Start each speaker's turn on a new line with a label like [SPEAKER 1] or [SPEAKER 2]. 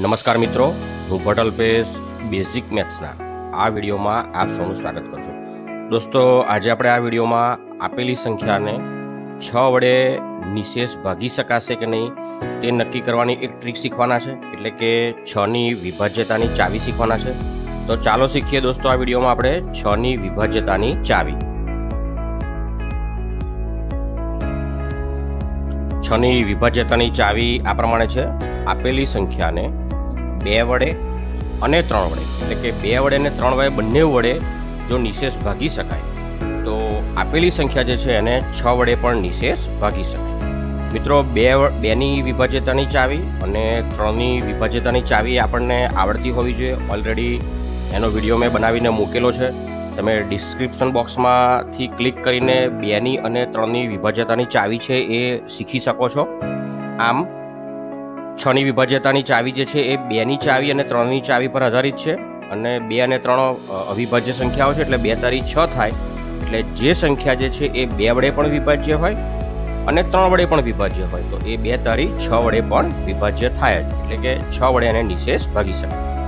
[SPEAKER 1] નમસ્કાર મિત્રો, હું ભટલ પેશ બેઝિક મેથ્સના આ વિડીયોમાં આપ સૌનું સ્વાગત કરું છું. દોસ્તો, આજે આપણે આ વિડીયોમાં આપેલી સંખ્યાને છ વડે નિશેષ ભાગી શકાશે કે નહીં, તે નક્કી કરવાની એક ટ્રીક શીખવાના છે. એટલે કે છની વિભાજ્યતાની ચાવી શીખવાના છે. તો ચાલો શીખીએ દોસ્તો આ વિડીયોમાં આપણે છની વિભાજ્યતાની ચાવી. છની વિભાજ્યતાની ચાવી આ પ્રમાણે છે. આપેલી સંખ્યાને બે વડે અને ત્રણ વડે, એટલે કે બે વડે અને ત્રણ વડે બંને વડે જો નિશેષ ભાગી શકાય, તો આપેલી સંખ્યા જે છે એને છ વડે પણ નિશેષ ભાગી શકાય. મિત્રો, બે બેની વિભાજ્યતાની ચાવી અને ત્રણની વિભાજ્યતાની ચાવી આપણને આવડતી હોવી જોઈએ. ઓલરેડી એનો વીડિયો મેં બનાવીને મૂકેલો છે. તમે ડિસ્ક્રિપ્શન બોક્સમાંથી ક્લિક કરીને બેની અને ત્રણની વિભાજ્યતાની ચાવી છે એ શીખી શકો છો. આમ, છની વિભાજ્યતાની ચાવી જે છે એ બેની ચાવી અને ત્રણની ચાવી પર આધારિત છે અને બે અને ત્રણ અવિભાજ્ય સંખ્યાઓ છે એટલે બે તારી છ થાય. એટલે જે સંખ્યા જે છે એ બે વડે પણ વિભાજ્ય હોય અને ત્રણ વડે પણ વિભાજ્ય હોય. તો એ બે તારી છ વડે પણ વિભાજ્ય થાય જ. એટલે કે છ વડે એને નિશેષ ભાગી શકાય.